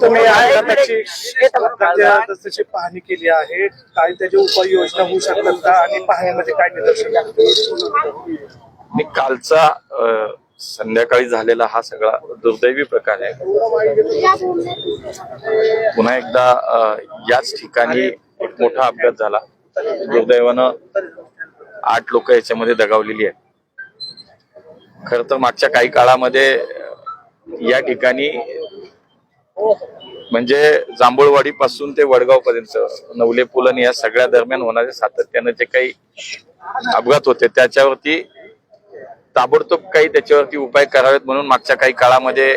तुम्ही पाहणी केली आहे. काय त्याची उपाययोजना होऊ शकतात का? आणि पाहण्यामध्ये काय निदर्शन कालचा संध्याकाळी झालेला हा सगळा दुर्दैवी प्रकार आहे. पुन्हा एकदा याच ठिकाणी एक मोठा अपघात झाला. दुर्दैवानं आठ लोक याच्यामध्ये दगावलेली आहेत. खर तर मागच्या काही काळामध्ये या ठिकाणी म्हणजे जांभूळवाडी पासून ते वडगाव पर्यंत नवले पुलन या सगळ्या दरम्यान होणारे सातत्यानं जे काही अपघात होते त्याच्यावरती ताबडतोब काही त्याच्यावरती उपाय करावेत म्हणून मागच्या काही काळामध्ये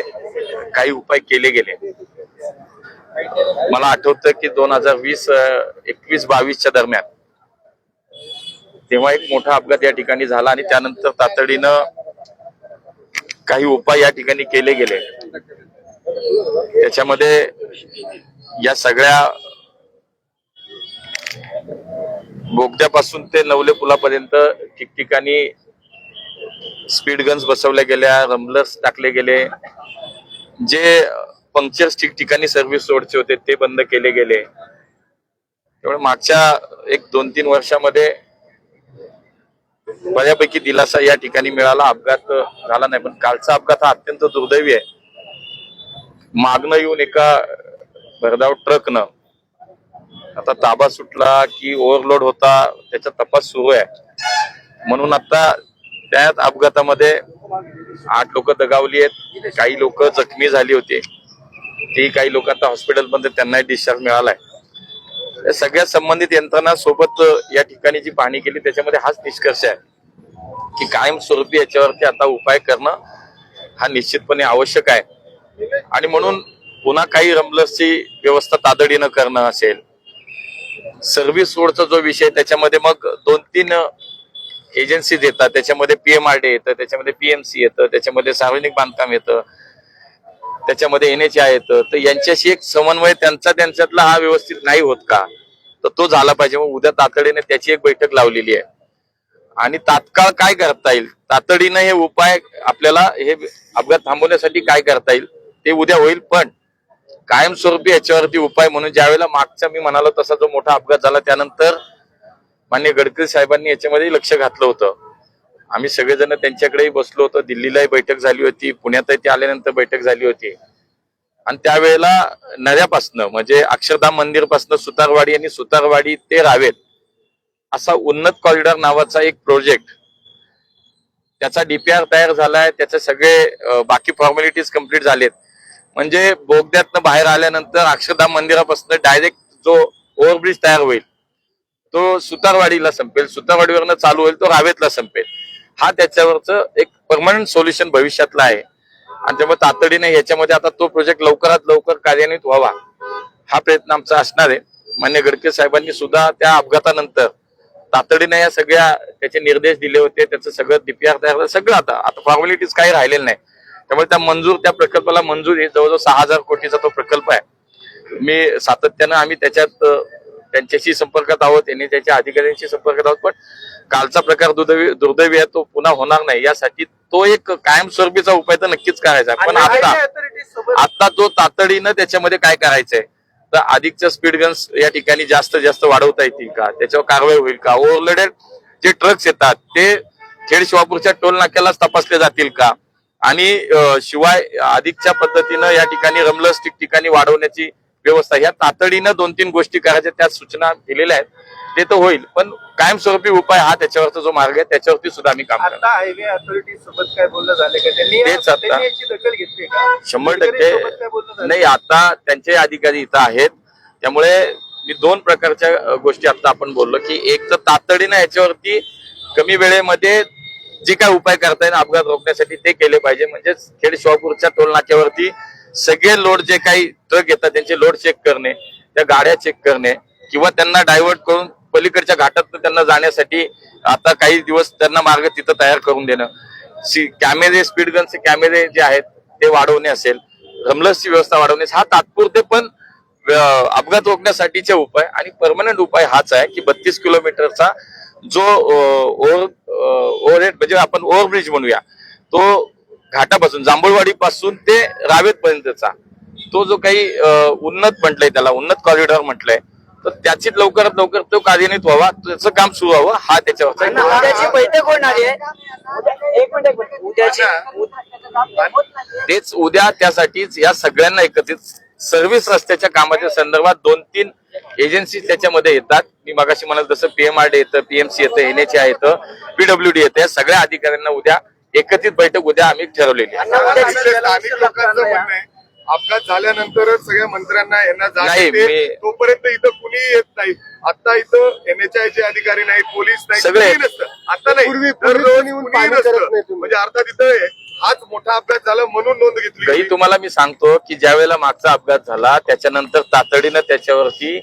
काही उपाय केले गेले. मला आठवतं की दोन हजार वीस एकवीस बावीसच्या दरम्यान तेव्हा एक मोठा अपघात या ठिकाणी झाला आणि त्यानंतर तातडीनं काही उपाय या ठिकाणी केले गेले. त्याच्यामध्ये या सगळ्या बोगद्यापासून ते नवले पुलापर्यंत ठिकठिकाणी स्पीड गन्स बसवल्या गेल्या रमलर्स टाकले गेले. जे पंक्चर्स ठिकठिकाणी सर्व्हिस रोडचे होते ते बंद केले गेले. त्यामुळे मागच्या एक दोन तीन वर्षामध्ये बऱ्यापैकी दिलासा या ठिकाणी मिळाला. अपघात झाला नाही पण कालचा अपघात हा अत्यंत दुर्दैवी आहे. मागणं येऊन एका भरधाव ट्रकनं आता ताबा सुटला की ओव्हरलोड होता त्याचा तपास सुरू आहे. म्हणून आता त्याच अपघातामध्ये आठ लोक दगावली आहेत काही लोक जखमी झाली होती. ती काही लोक आता हॉस्पिटलमध्ये त्यांनाही डिस्चार्ज मिळालाय. या सगळ्या संबंधित यंत्रणा सोबत या ठिकाणी जी पाहणी केली त्याच्यामध्ये हाच निष्कर्ष आहे. की कायमस्वरूपी याच्यावरती आता उपाय करणं हा निश्चितपणे आवश्यक आहे. आणि म्हणून पुन्हा काही रमलर्सची व्यवस्था तातडीनं करणं असेल सर्व्हिस रोडचा जो विषय त्याच्यामध्ये मग दोन तीन एजन्सीज येतात त्याच्यामध्ये पीएमआरडी येतं त्याच्यामध्ये पीएमसी येतं त्याच्यामध्ये सार्वजनिक बांधकाम येतं. त्याच्यामध्ये येण्याचे आहेत तर यांच्याशी एक समन्वय त्यांचा त्यांच्यातला हा व्यवस्थित नाही होत का? तर तो झाला पाहिजे. मग उद्या तातडीने त्याची एक बैठक लावलेली आहे. आणि तात्काळ काय करता येईल? तातडीनं हे उपाय आपल्याला हे अपघात थांबवण्यासाठी काय करता येईल ते उद्या होईल. पण कायमस्वरूपी याच्यावरती उपाय म्हणून ज्यावेळेला मागचा मी म्हणालो तसा जो मोठा अपघात झाला त्यानंतर मान्य गडकरी साहेबांनी याच्यामध्ये लक्ष घातलं होतं. आम्ही सगळेजण त्यांच्याकडेही बसलो होतो. दिल्लीलाही बैठक झाली होती. पुण्यातही ते आल्यानंतर बैठक झाली होती. आणि त्यावेळेला नद्यापासनं म्हणजे अक्षरधाम मंदिरपासनं सुतारवाडी आणि सुतारवाडी ते रावेत असा उन्नत कॉरिडॉर नावाचा एक प्रोजेक्ट त्याचा डीपीआर तयार झालाय. त्याचे सगळे बाकी फॉर्मॅलिटीज कंप्लीट झालेत. म्हणजे बोगद्यातनं बाहेर आल्यानंतर अक्षरधाम मंदिरापासून डायरेक्ट जो ओव्हरब्रिज तयार होईल तो सुतारवाडीला संपेल. सुतारवाडीवरनं चालू होईल तो रावेतला संपेल. हा त्याच्यावरचं एक परमनंट सोल्युशन भविष्यातला आहे. आणि त्यामुळे तातडीने ह्याच्यामध्ये आता तो प्रोजेक्ट लवकरात लवकर कार्यान्वित व्हावा हा प्रयत्न आमचा असणार आहे. मान्य गडकरी साहेबांनी सुद्धा त्या अपघातानंतर तातडीने या सगळ्या त्याचे निर्देश दिले होते त्याचं सगळं डीपीआर तयार सगळं आता आता फॉर्मॅलिटीज काही राहिलेलं नाही. त्यामुळे त्या मंजूर त्या प्रकल्पाला मंजूर आहे जवळजवळ सहा हजार कोटीचा तो प्रकल्प आहे. मी सातत्यानं आम्ही त्याच्यात त्यांच्याशी संपर्कात आहोत त्यांनी त्याच्या अधिकाऱ्यांशी संपर्कात आहोत पण कालचा प्रकार दुर्दैवी दुर्दैवी आहे तो पुन्हा होणार नाही. यासाठी तो एक कायमस्वरूपीचा उपाय तर नक्कीच करायचा. पण आता आता तो तातडीनं त्याच्यामध्ये काय करायचंय? तर अधिकच्या स्पीड गन्स या ठिकाणी जास्त जास्त वाढवता येतील का? त्याच्यावर कारवाई होईल का? ओव्हरलोडेड जे ट्रक्स येतात ते खेड शिवापूरच्या टोल नाक्यालाच तपासले जातील का? आणि शिवाय अधिकच्या पद्धतीनं या ठिकाणी रमलस ठिकठिकाणी वाढवण्याची व्यवस्था ह्या तातडीनं दोन तीन गोष्टी करायच्या त्या सूचना दिलेल्या आहेत. ते तर होईल पण कायमस्वरूपी उपाय हा त्याच्यावरचा जो मार्ग आहे त्याच्यावरती सुद्धा आम्ही काम करणार. आता हायवे अथॉरिटी सोबत काय बोलणं झालं का? त्यांनी तेच आता. त्यांनी याची दखल घेतली का? शंभर गडकरी सोबत काय बोलणं टक्के झालं? नाही आता त्यांचे अधिकारी इथं आहेत. त्यामुळे मी दोन प्रकारच्या अ, गोष्टी आता आपण बोललो की एक तर तातडीनं याच्यावरती कमी वेळेमध्ये जे काय उपाय करता येईल अपघात रोखण्यासाठी ते केले पाहिजे. म्हणजेच खेड शिवापूरच्या टोल नाक्यावरती सगळे लोड जे काही ट्रक येतात त्यांचे लोड चेक करणे त्या गाड्या चेक करणे किंवा त्यांना डायव्हर्ट करून पलीकडच्या घाटात त्यांना जाण्यासाठी आता काही दिवस त्यांना मार्ग तिथं तयार करून देणं. सी- कॅमेरे स्पीड गनचे कॅमेरे जे आहेत ते वाढवणे असेल. रमलसची व्यवस्था वाढवणे हा तात्पुरते पण अपघात रोखण्यासाठीचे उपाय आणि परमनंट उपाय हाच आहे की बत्तीस किलोमीटरचा जो ओव्हर ओव्हरहेड म्हणजे आपण ओव्हरब्रिज म्हणूया तो घाटापासून जांभूळवाडी पासून ते रावेत पर्यंतचा तो जो काही उन्नत म्हटलंय त्याला उन्नत कॉरिडॉर म्हटलंय तर त्याची लवकरात लवकर तो कार्यान्वित व्हावा त्याचं काम सुरू व्हावं हा उद्याची बैठक होणार आहे. एक मिनिट एक मिनिट. उद्याची तेच उद्या त्यासाठीच या सगळ्यांना एकत्रित सर्व्हिस रस्त्याच्या कामाच्या संदर्भात दोन तीन एजन्सी त्याच्यामध्ये येतात. मी मगाशी म्हणाल तसं पीएमआरडी येतं पीएमसी येतं एनएचए येतं पीडब्ल्यूडी येतं या सगळ्या अधिकाऱ्यांना उद्या एकत्रित बैठक उद्या आम्ही ठरवलेली आहे अपघात झाल्यानंतरच सगळ्या मंत्र्यांना यांना जाग नाही, येते. मी- तोपर्यंत इथं कुणी येत नाही आता इथं एनएचआय चे अधिकारी नाहीत पोलीस नाही सगळे कुणीही नसतं आता नाही पूर्वी- दररोज पूर्वी येऊन कुणीही पाहणी करत नसतं. नाही तुम्ही. म्हणजे अर्थात इथं हाच मोठा अपघात झाला म्हणून नोंद घेतली गई तुम्हाला मी सांगतो की ज्या वेळेला मागचा अपघात झाला त्याच्यानंतर तातडीनं त्याच्यावरती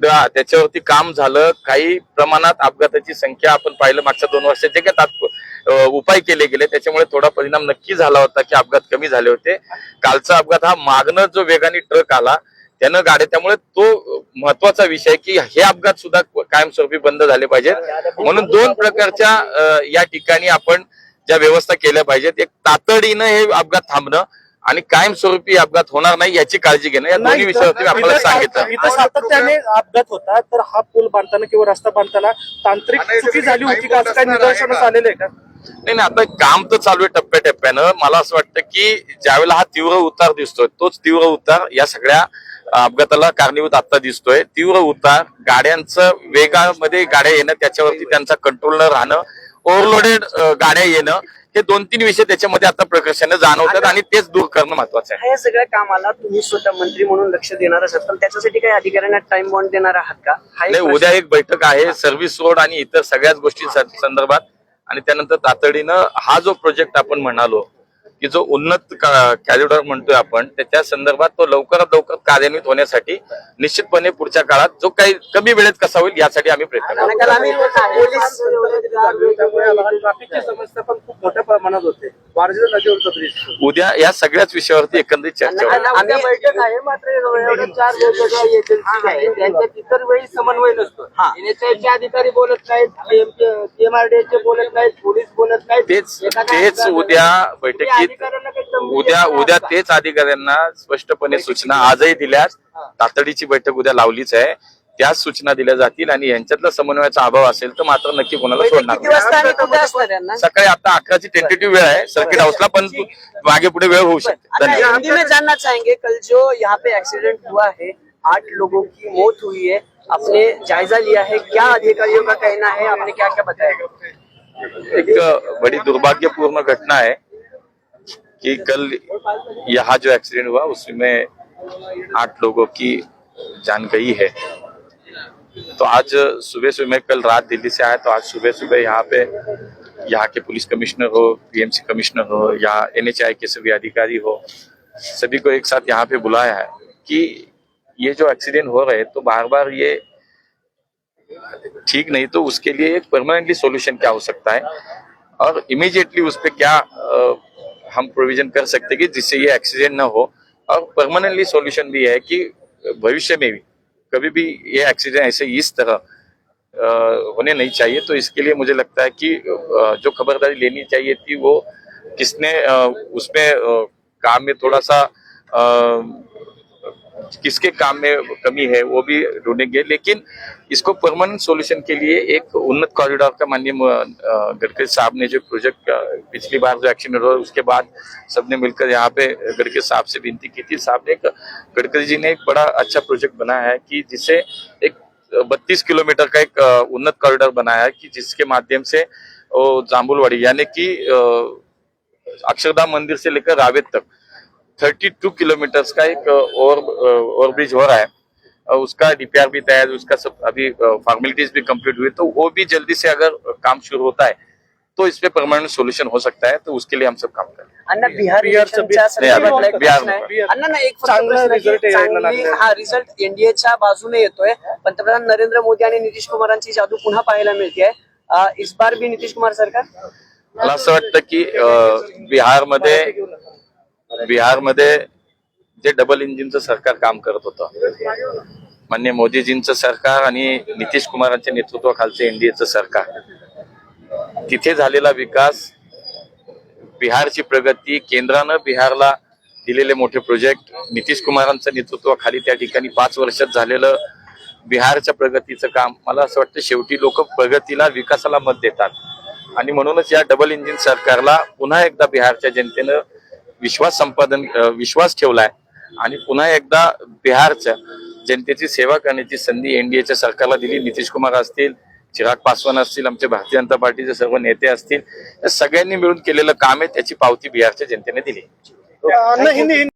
त्याच्यावरती काम झालं काही प्रमाणात अपघाताची संख्या आपण पाहिलं मागच्या दोन वर्षात जे काही तात्प- उपाय केले गेले. त्याच्यामुळे थोडा परिणाम नक्की झाला होता की अपघात कमी झाले होते. कालचा अपघात हा मागणं जो वेगाने ट्रक आला त्यानं गाड्या त्यामुळे तो महत्त्वाचा विषय की हे अपघात सुद्धा कायमस्वरूपी बंद झाले पाहिजेत. म्हणून दोन प्रकारच्या या ठिकाणी आपण ज्या व्यवस्था केल्या पाहिजेत. एक तातडीनं हे अपघात थांबणं आणि कायमस्वरूपी अपघात होणार नाही याची काळजी घेणं. या दोन्ही नाही, विषयावरती आपल्याला सांगितलं. इथं सातत्याने अपघात होता तर हा पूल बांधताना किंवा रस्ता बांधताना तांत्रिक चुकी झाली होती का? असं निदर्शनास आहे आलेलं आहे का? नाही नाही आता काम तर चालू आहे टप्प्याटप्प्यानं. मला असं वाटतं की ज्यावेळेला हा तीव्र उतार दिसतोय तोच तीव्र उतार या सगळ्या अपघाताला कारणीभूत आता दिसतोय. तीव्र उतार गाड्यांचं वेगामध्ये गाड्या येणं त्याच्यावरती त्यांचा कंट्रोल न राहणं ओव्हरलोडेड गाड्या येणं हे दोन तीन विषय त्याच्यामध्ये आता प्रकर्षाने जाणवतात आणि तेच दूर करणं महत्वाचं आहे. ह्या सगळ्या कामाला तुम्ही स्वतः मंत्री म्हणून लक्ष देणार असाल पण त्याच्यासाठी काही अधिकाऱ्यांना टाइम बॉन्ड देणार आहात का? नाही उद्या एक बैठक आहे सर्व्हिस रोड आणि इतर सगळ्याच गोष्टी संदर्भात. आणि त्यानंतर तातडीनं हा जो प्रोजेक्ट आपण म्हणालो की जो उन्नत कॅरिडॉर म्हणतोय आपण त्याच्या संदर्भात तो लवकरात लवकर कार्यान्वित होण्यासाठी निश्चितपणे पुढच्या काळात जो काही कमी वेळेत कसा होईल यासाठी आम्ही प्रयत्न करू आणि काल आम्ही पोलीस त्यामुळे आम्हाला ट्रॅफिकची समस्या पण खूप मोठ्या प्रमाणात होते. वारजे नदीवरचा ब्रिज उद्या या सगळ्याच विषयावरती एकंदरीत चर्चा होईल. आम्ही बैठक आहे मात्र एवढ्या चार वेगवेगळ्या एजन्सी आहेत. त्यांच्यात इतर वेळी समन्वय नसतो. एनएचआयचे अधिकारी बोलत नाहीत पीएमआरडीचे बोलत नाहीत पोलीस बोलत नाहीत. तेच एखादा तेच अधिकारी- उद्या तुम्ही बैठकीत अधिकाऱ्यांना काही समजून उद्या उद्या का? तेच अधिकाऱ्यांना स्पष्टपणे सूचना आजही दिल्यास तातडीची बैठक उद्या लावलीच आहे. त्याच सूचना दिल्या जातील आणि यांच्यातला समन्वयाचा अभाव असेल तर मात्र नक्की कोणाला बैठक सोडणार सकाळी आता अकराची टेंटेटिव्ह वेळ आहे. सर्किट हाऊसला पण मागे पुढे वेळ होऊ शकते. हिंदी में जानना चाहेंगे कल जो यहाँ पे एक्सीडेंट हुआ है आठ लोगों की मौत हुई है आपने जायजा लिया है क्या अधिकारियों का कहना है? आपने क्या क्या बताया? एक बड़ी दुर्भाग्यपूर्ण घटना है कि कल यहाँ जो एक्सीडेंट हुआ उसमें आठ लोगों की जान गई है। तो आज सुबह सुबह मैं कल रात दिल्ली से आया तो आज सुबह सुबह यहाँ पे यहाँ के पुलिस कमिश्नर हो पीएमसी कमिश्नर हो या एनएचआई के सभी अधिकारी हो सभी को एक साथ यहाँ पे बुलाया है कि ये जो एक्सीडेंट हो रहे तो बार बार ये ठीक नहीं तो उसके लिए एक परमानेंटली सॉल्यूशन क्या हो सकता है? और इमीडिएटली उस पर क्या अ, हम प्रोविज़न कर सकते कि जिससे ये एक्सीडेंट ना हो? और परमानेंटली सॉल्यूशन भी है कि भविष्य में भी कभी भी ये एक्सीडेंट ऐसे इस तरह होने नहीं चाहिए। तो इसके लिए मुझे लगता है कि जो खबरदारी लेनी चाहिए थी वो किसने उसमें काम में थोड़ा सा किसके काम में कमी है, वो भी ढूंढेंगे। लेकिन इसको परमानेंट सॉल्यूशन के लिए एक उन्नत कॉरिडोर का माननीय गडकरी साहब ने जो प्रोजेक्ट पिछली बार जो एक्शन हुआ, उसके बाद सबने मिलकर यहाँ पे गडकरी साहब से विनती की थी। साहब ने गडकरी जी ने एक बड़ा अच्छा प्रोजेक्ट बनाया है कि जिसे एक, बत्तीस किलोमीटर का एक उन्नत कॉरिडोर बनाया है कि जिसके माध्यम से जाम्बुलवाड़ी यानी कि अक्षरधाम मंदिर से लेकर रावेत तक 32 किलोमीटर का एक और ओवर ओवरब्रिज हो रहा है। और उसका डीपीआर भी तैयार उसका सब अभी फॉर्मेलिटीज भी कंप्लीट हुई तो वो भी जल्दी से अगर काम शुरू होता है तो इस पे परमानेंट सोल्यूशन हो सकता है तो उसके लिए हम सब काम करें अण्णा बिहार अण्णा ना एक चांगला हा रिझल्ट एनडीएच्या बाजूने येतोय. पंतप्रधान नरेंद्र मोदी आणि नितीश कुमारांची जादू पुन्हा पाहायला मिळते इस बार भी नितीश कुमार सरकार? मला असं वाटतं की बिहारमध्ये बिहारमध्ये जे डबल इंजिनचं सरकार काम करत होतं. मान्य मोदीजींचं सरकार आणि नितीश कुमारांच्या नेतृत्वाखालचं एनडीएचं सरकार. तिथे झालेला विकास बिहारची प्रगती केंद्रानं बिहारला दिलेले मोठे प्रोजेक्ट नितीश कुमारांचं नेतृत्वाखाली त्या ठिकाणी पाच वर्षात झालेलं बिहारच्या प्रगतीचं काम मला असं वाटतं शेवटी लोक प्रगतीला विकासाला मत देतात. आणि म्हणूनच या डबल इंजिन सरकारला पुन्हा एकदा बिहारच्या जनतेनं विश्वास संपादन विश्वास ठेवलाय. आणि पुन्हा एकदा बिहारच्या जनतेची सेवा करण्याची संधी एनडीएच्या सरकारला दिली. नितीश कुमार असतील चिराग पासवान असतील आमचे भारतीय जनता पार्टीचे सर्व नेते असतील या सगळ्यांनी मिळून केलेलं काम आहे त्याची पावती बिहारच्या जनतेने दिली.